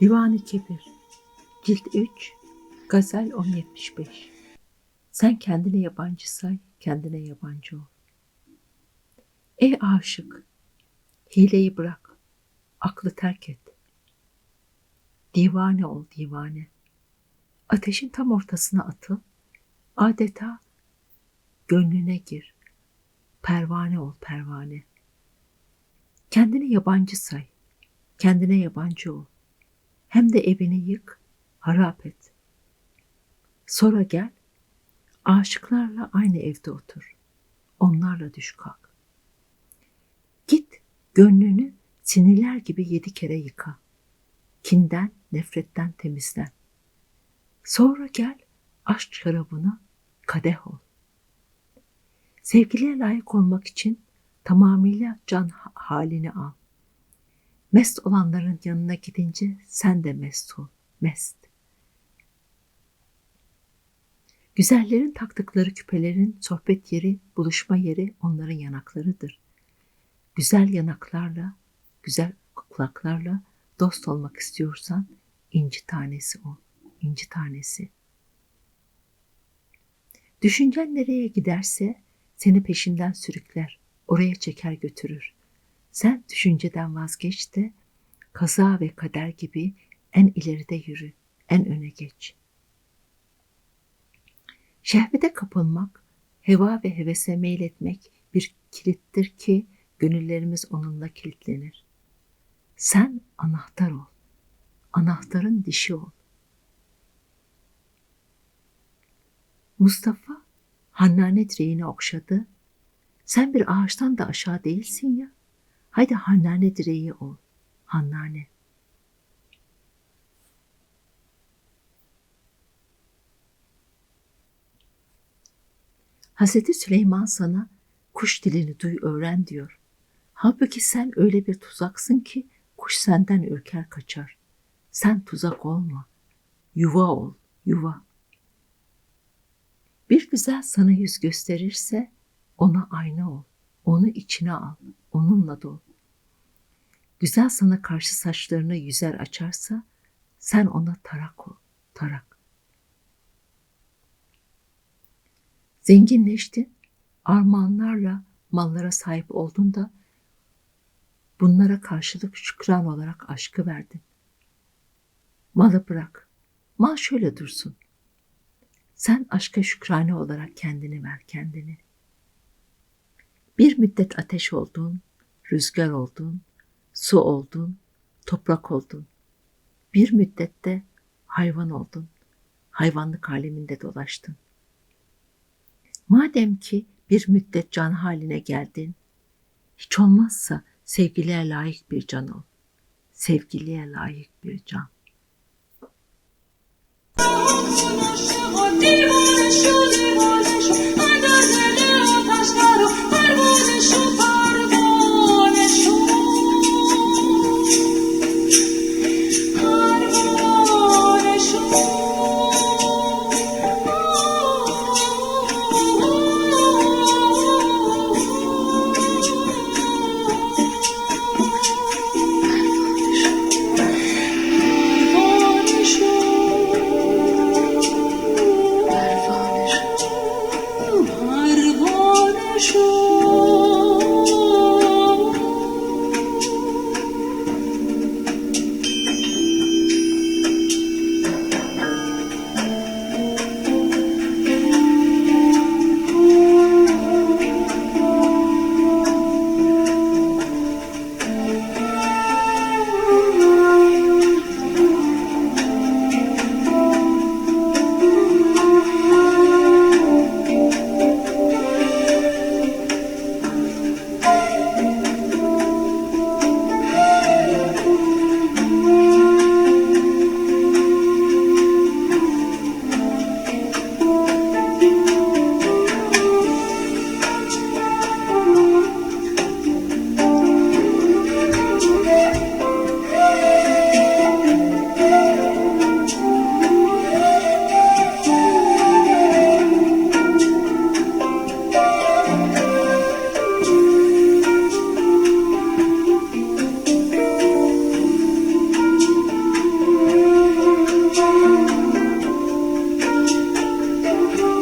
Divan-ı Kebir Cilt 3 Gazel 1075 Sen kendine yabancı say, kendine yabancı ol. Ey aşık, hileyi bırak, aklı terk et. Divane ol divane. Ateşin tam ortasına atıl, adeta gönlüne gir. Pervane ol pervane. Kendini yabancı say, kendine yabancı ol. Hem de evini yık, harap et. Sonra gel, aşıklarla aynı evde otur. Onlarla düş kalk. Git, gönlünü sinirler gibi yedi kere yıka. Kinden, nefretten temizlen. Sonra gel, aşk şarabına kadeh ol. Sevgiliye layık olmak için tamamıyla can halini al. Mest olanların yanına gidince sen de mest ol, mest. Güzellerin taktıkları küpelerin sohbet yeri, buluşma yeri onların yanaklarıdır. Güzel yanaklarla, güzel kulaklarla dost olmak istiyorsan inci tanesi ol, inci tanesi. Düşüncen nereye giderse seni peşinden sürükler, oraya çeker götürür. Sen düşünceden vazgeç de kaza ve kader gibi en ileride yürü, en öne geç. Şehvete kapılmak, heva ve hevese meyletmek bir kilittir ki gönüllerimiz onunla kilitlenir. Sen anahtar ol, anahtarın dişi ol. Mustafa Hannane direğini okşadı. Sen bir ağaçtan da aşağı değilsin ya. Haydi Hannane direği ol. Hannane. Hazreti Süleyman sana kuş dilini duy öğren diyor. Halbuki sen öyle bir tuzaksın ki kuş senden ürker kaçar. Sen tuzak olma. Yuva ol, yuva. Bir güzel sana yüz gösterirse ona ayna ol. Onu içine al. Onunla dol. Güzel sana karşı saçlarını yüzer açarsa sen ona tarak ol. Tarak. Zenginleştin. Armağanlarla mallara sahip oldun da bunlara karşılık şükran olarak aşkı verdin. Malı bırak. Mal şöyle dursun. Sen aşka şükrane olarak kendini ver kendini. Bir müddet ateş oldun, rüzgar oldun, su oldun, toprak oldun. Bir müddette hayvan oldun, hayvanlık aleminde dolaştın. Madem ki bir müddet can haline geldin, hiç olmazsa sevgiliye layık bir can ol. Sevgiliye layık bir can. Divane